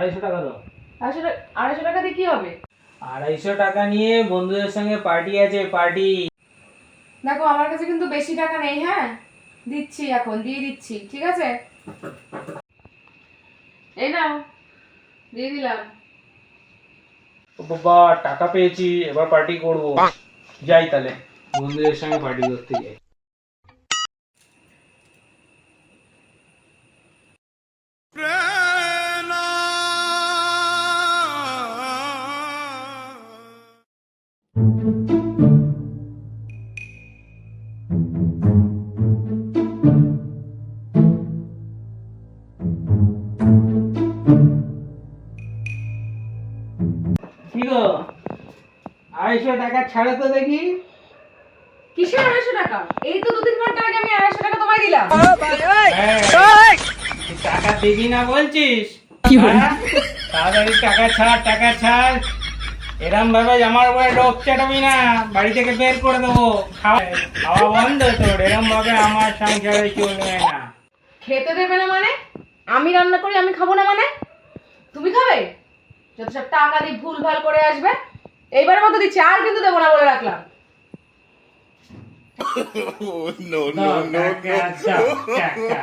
আড়াইশো টাকা দাও। আড়াইশো টাকা আড়াইশো টাকা দিয়ে কি হবে? আড়াইশো টাকা নিয়ে বন্ধুদের সঙ্গে পার্টি আছে পার্টি। দেখো আমার কাছে কিন্তু বেশি টাকা নেই হ্যাঁ? দিচ্ছি এখন দিয়ে দিচ্ছি ঠিক আছে? এই নাও দিয়ে দিলাম। বাবা টাকা পেয়েছি এবার পার্টি করব। যাই তাহলে বন্ধুদের সঙ্গে পার্টি করতে যাই আড়াইশো টাকা ছাড়ো তো দেখি। কিসের আড়াইশো টাকা? এই তো দুদিন ঘণ্টা আগে আমি আড়াইশো টাকা তোমায় দিলাম। টাকা দিবি না বলছিস? হ্যাঁ? তাড়াতাড়ি টাকা ছাড় টাকা ছাড়। এরম ভাবে আমার উপরে ডোক চাটাবি না বাড়ি থেকে বের করে দেবো। খাওয়া খাওয়া বন্ধ তোর এরম ভাবে আমার সংসারে চলবে না। খেতে দেবে না মানে? আমি রান্না করি আমি খাব না মানে? তুমি খাবে? যত সব টাকা দিয়ে ভুল ভালো করে আসবে এইবারের মতো দিচ্ছি আর কিন্তু দেবো না বলে রাখলাম। দাও, টাকা, দাও, টাকা,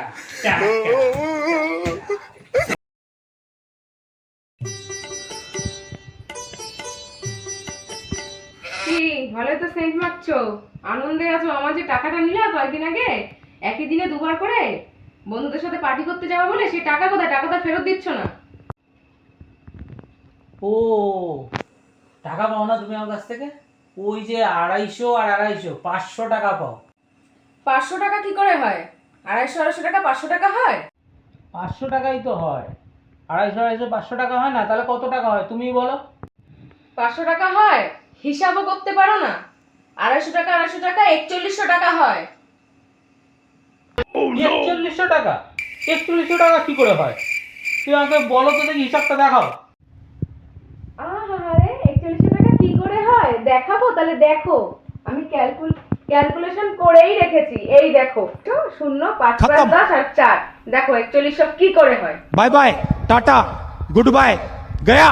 ভালো তো সেন্ট মারছো আনন্দে আছো। আমার যে টাকাটা নিলে কয়েকদিন আগে একই দিনে দুবার করে বন্ধুদের সাথে পার্টি করতে যাওয়া বলে সেই টাকা কোথায়? টাকাটা ফেরত দিচ্ছ না। ও টাকা পাও না তুমি আমার কাছ থেকে? ওই যে আড়াইশো আর আড়াইশো পাঁচশো টাকা পাও। পাঁচশো টাকা কি করে হয়? আড়াইশো আড়াইশো টাকা পাঁচশো টাকা হয়? পাঁচশো টাকাই তো হয়। আড়াইশো আড়াইশো পাঁচশো টাকা হয় না? তাহলে কত টাকা হয়? তুমি বলো। পাঁচশো টাকা হয়? হিসাবও করতে পারো না। আড়াইশো টাকা আড়াইশো টাকা একচল্লিশশো টাকা হয়। একচল্লিশশো টাকা? একচল্লিশশো টাকা কি করে হয়? তুই আমাকে বলো তো দেখি হিসাবটা দেখাও। আহারে একচল্লিশশো টাকা কি করে হয়? দেখাবো? তাহলে দেখো। আমি ক্যালকুল ক্যালকুলেশন করেই রেখেছি। এই দেখো শূন্য পাঁচ পাঁচ দশ আর চার। দেখো একচল্লিশশো কি করে হয়? Bye bye tata good bye Gaya